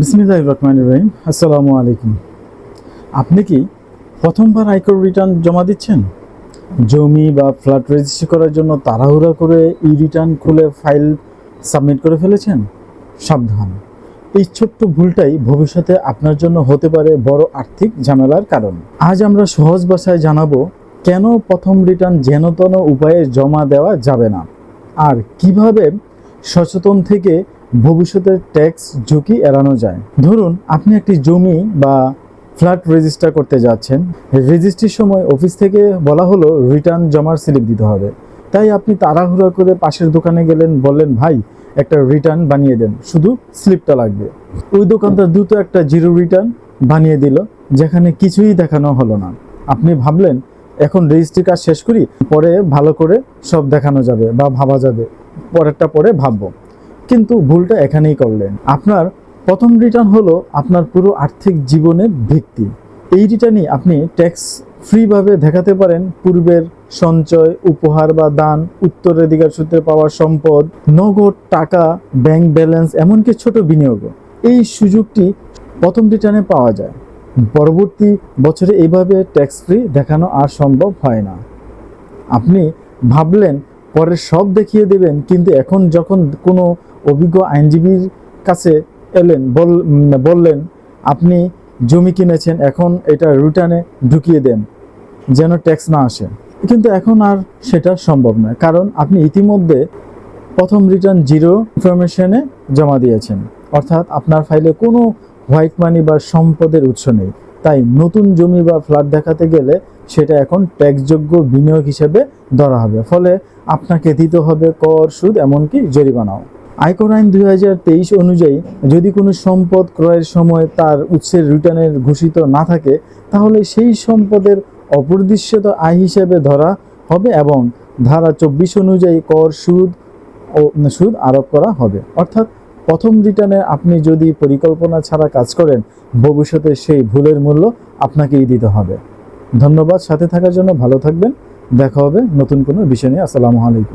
বিসমিল্লাহ রহমান রহিম, আসসালামু আলাইকুম। আপনি কি প্রথমবার আয়কর রিটার্ন জমা দিচ্ছেন? জমি বা ফ্ল্যাট রেজিস্ট্রি করার জন্য তাড়াহুড়া করে ই রিটার্ন খুলে ফাইল সাবমিট করে ফেলেছেন? সাবধান। এই ছোট্ট ভুলটাই ভবিষ্যতে আপনার জন্য হতে পারে বড় আর্থিক ঝামেলার কারণ। আজ আমরা সহজ ভাষায় জানাব, কেন প্রথম রিটার্ন যেনতন উপায়ে জমা দেওয়া যাবে না? আর কীভাবে সচেতন থেকে ভবিষ্যতের ট্যাক্স ঝুঁকি এড়ানো যায়। ধরুন, আপনি একটি জমি বা ফ্ল্যাট রেজিস্টার করতে যাচ্ছেন। রেজিস্ট্রির সময় অফিস থেকে বলা হলো রিটার্ন জমার স্লিপ দিতে হবে। তাই আপনি তাড়াহুড়া করে পাশের দোকানে গেলেন, বললেন, ভাই, একটা রিটার্ন বানিয়ে দেন। শুধু স্লিপটা লাগবে। ওই দোকানদার দ্রুত একটা জিরো রিটার্ন বানিয়ে দিল, যেখানে কিছুই দেখানো হলো না। আপনি ভাবলেন, এখন রেজিস্ট্রি কাজ শেষ করি, পরে ভালো করে সব দেখানো যাবে বা ভাবা যাবে। পরেরটা পরে ভাববো। কিন্তু ভুলটা এখানেই করলেন। আপনার প্রথম রিটার্ন হলো আপনার পুরো আর্থিক জীবনের ভিত্তি। এই রিটার্নই আপনি ট্যাক্স ফ্রিভাবে দেখাতে পারেন। পূর্বের সঞ্চয়, উপহার বা দান উত্তরাধিকার সূত্রে পাওয়া সম্পদ, নগদ টাকা ব্যাংক ব্যালেন্স এমনকি ছোট বিনিয়োগ এই সুযোগটি প্রথম রিটার্নে পাওয়া যায়। পরবর্তী বছরে এইভাবে ট্যাক্স ফ্রি দেখানো আর সম্ভব হয় না। আপনি ভাবলেন পরে সব দেখিয়ে দেবেন, কিন্তু এখন যখন কোনো অভিজ্ঞ আইনজীবীর কাছে এলেন বললেন, আপনি জমি কিনেছেন, এখন এটা রিটার্নে ঢুকিয়ে দেন, যেন ট্যাক্স না আসে। কিন্তু এখন আর সেটা সম্ভব নয়, কারণ আপনি ইতিমধ্যে প্রথম রিটার্ন জিরো ইনফরমেশনে জমা দিয়েছেন। অর্থাৎ আপনার ফাইলে কোনো হোয়াইট মানি বা সম্পদের উৎস নেই। তাই নতুন জমি বা ফ্ল্যাট দেখাতে গেলে সেটা এখন ট্যাক্সযোগ্য বিনিয়োগ হিসেবে ধরা হবে। ফলে আপনাকে দিতে হবে কর, সুদ, এমনকি জরিমানাও। আয়কর আইন দু হাজার তেইশ অনুযায়ী যদি কোনো সম্পদ ক্রয়ের সময় তার উৎসের রিটার্নের ঘোষিত না থাকে, তাহলে সেই সম্পদের অপরিদৃশ্যত আয় হিসেবে ধরা হবে এবং ধারা চব্বিশ অনুযায়ী কর সুদ ও সুদ আরোপ করা হবে। অর্থাৎ প্রথম রিটার্নে আপনি যদি পরিকল্পনা ছাড়া কাজ করেন, ভবিষ্যতে সেই ভুলের মূল্য আপনাকেই দিতে হবে। ধন্যবাদ, সাথে থাকার জন্য ভালো থাকবেন। দেখা হবে নতুন কোনো বিষয় নিয়ে। আসসালামু আলাইকুম।